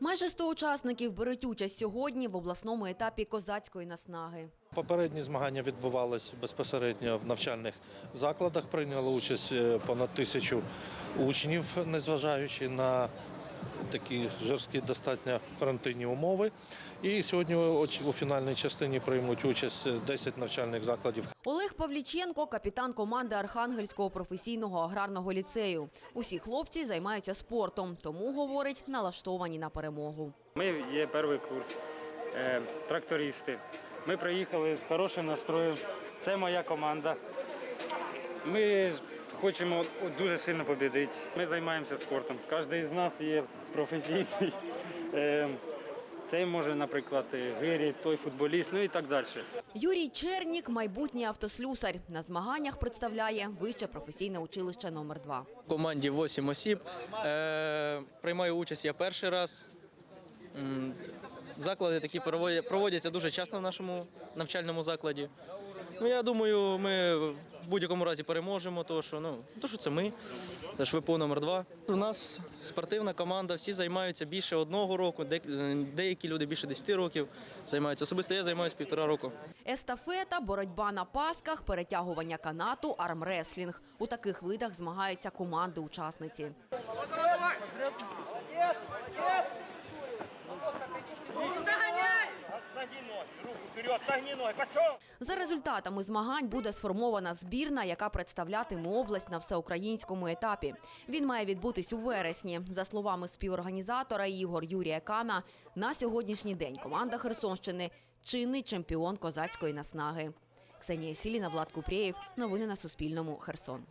Майже 100 учасників беруть участь сьогодні в обласному етапі козацької наснаги. Попередні змагання відбувалися безпосередньо в навчальних закладах. Прийняли участь е, понад тисячу учнів, незважаючи на такі жорсткі достатньо карантинні умови. І сьогодні оч- у фінальній частині приймуть участь 10 навчальних закладів Олег Павліченко – капітан команди Архангельського професійного аграрного ліцею. Усі хлопці займаються спортом, тому, говорить, налаштовані на перемогу. Ми є перший курс, е, трактористи. Ми приїхали з хорошим настроєм. Це моя команда. Ми хочемо дуже сильно побідити. Ми займаємося спортом. Кожен з нас є професійний. Е, Цей може, наприклад, гирі, той футболіст, ну і так далі. Юрій Чернік – майбутній автослюсар. На змаганнях представляє Вище професійне училище номер 2 В команді 8 осіб. Е, приймаю участь я перший раз. Заклади такі проводя- проводяться дуже часто в нашому навчальному закладі. Ну, я думаю, ми в будь-якому разі переможемо, тому що, ну, то, що це ми, це ж ВПО номер 2 У нас спортивна команда, всі займаються більше одного року, деякі люди більше 10 років займаються. Особисто я займаюся півтора року. Естафета, боротьба на пасках, перетягування канату, армреслінг. У таких видах змагаються команди-учасниці. За результатами змагань буде сформована збірна, яка представлятиме область на всеукраїнському етапі. Він має відбутись у вересні. За словами співорганізатора Ігор Юрія Кана, на сьогоднішній день команда Херсонщини чинний чемпіон козацької наснаги. Ксенія Сіліна, Влад Купрєєв. Новини на Суспільному. Херсон.